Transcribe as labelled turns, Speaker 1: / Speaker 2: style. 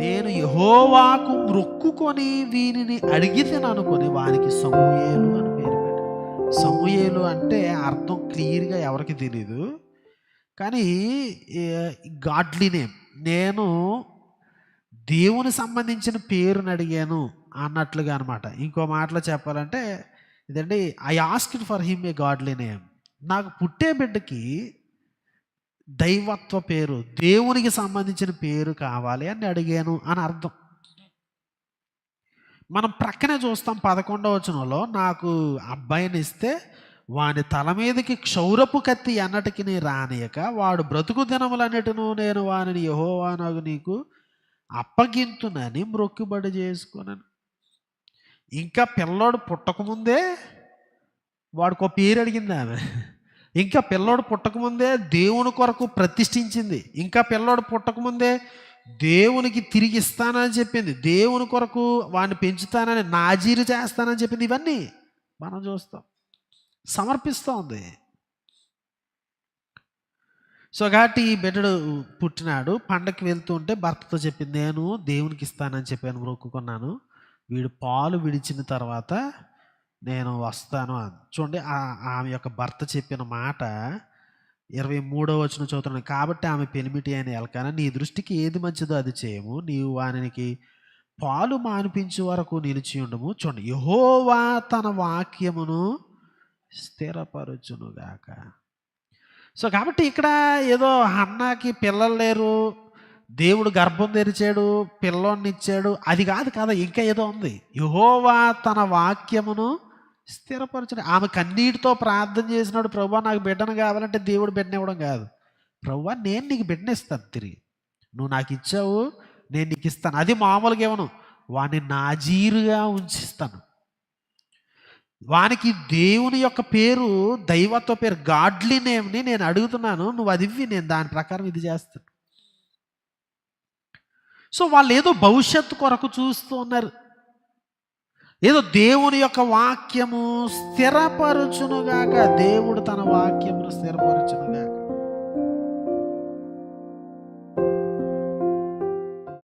Speaker 1: నేను యహోవాకు మొక్కుకొని వీనిని అడిగితేను అనుకుని వానికి సమూయేలు అని పేరు పెట్టాడు. సమూయేలు అంటే అర్థం క్లియర్గా ఎవరికి తెలీదు. కానీ గాడ్లీ నేమ్. నేను దేవుని సంబంధించిన పేరుని అడిగాను అన్నట్లుగా అనమాట ఇంకో మాటలో చెప్పాలంటే ఇదండి I ask for him a godly name నాకు పుట్టే బిడ్డకి దైవత్వ పేరు దేవునికి సంబంధించిన పేరు కావాలి అని అడిగాను అని అర్థం. మనం ప్రక్కనే చూస్తాం పదకొండవ వచనంలో నాకు అబ్బాయిని ఇస్తే వాని తల మీదకి క్షౌరపు కత్తి ఎన్నటికి రానియక వాడు బ్రతుకు దినములన్నిటిను నేను వానిని యహోవానగు నీకు అప్పగింతునని మ్రొక్కుబడి చేసుకున్నాను ఇంకా పిల్లోడు పుట్టకముందే వాడికి ఒక పేరు అడిగింది ఆమె. ఇంకా పిల్లోడు పుట్టకముందే దేవుని కొరకు ప్రతిష్ఠించింది. ఇంకా పిల్లోడు పుట్టకముందే దేవునికి తిరిగి ఇస్తానని చెప్పింది. దేవుని కొరకు వాడిని పెంచుతానని నాజీరు చేస్తానని చెప్పింది. ఇవన్నీ మనం చూస్తాం. సమర్పిస్తూ ఉంది సో కాబట్టి ఈ బిడ్డడు పుట్టినాడు. పండగకి వెళ్తూ ఉంటే భర్తతో చెప్పింది నేను దేవునికి ఇస్తానని చెప్పాను మొక్కుకున్నాను వీడు పాలు విడిచిన తర్వాత నేను వస్తాను అని. చూడండి ఆ- ఆమె యొక్క భర్త చెప్పిన మాట ఇరవై మూడో వచ్చిన చదువుతున్నాను కాబట్టి ఆమె పెనిమిటి అని ఎలకాన నీ దృష్టికి ఏది మంచిదో అది చేయము. నీవు వానికి పాలు మానిపించే వరకు నిలిచి ఉండము. చూడండి యహోవా తన వాక్యమును స్థిరపరచునుగాక సో కాబట్టి ఇక్కడ ఏదో అన్నాకి పిల్లలు లేరు దేవుడు గర్భం తెరిచాడు పిల్లోన్ని ఇచ్చాడు. అది కాదు కదా ఇంకా ఏదో ఉంది. యహోవా తన వాక్యమును స్థిరపరచడం. ఆమె కన్నీటితో ప్రార్థన చేసినాడు ప్రభా నాకు బిడ్డను కావాలంటే దేవుడు బిడ్డనివ్వడం కాదు. ప్రభా నేను నీకు బిడ్డనిస్తాను తిరిగి. నువ్వు నాకు ఇచ్చావు నేను నీకు ఇస్తాను. అది మామూలుగా ఇవ్వను. వాడిని నాజీరుగా ఉంచిస్తాను. వానికి దేవుని యొక్క పేరు దైవత్వ పేరు గాడ్లీ నేమ్ని నేను అడుగుతున్నాను. నువ్వు అది ఇవ్వి నేను దాని ప్రకారం ఇది చేస్తాను. సో వాళ్ళు ఏదో భవిష్యత్తు కొరకు చూస్తూ ఉన్నారు. ఏదో దేవుని యొక్క వాక్యము స్థిరపరచునుగాక దేవుడు తన వాక్యమును స్థిరపరచును.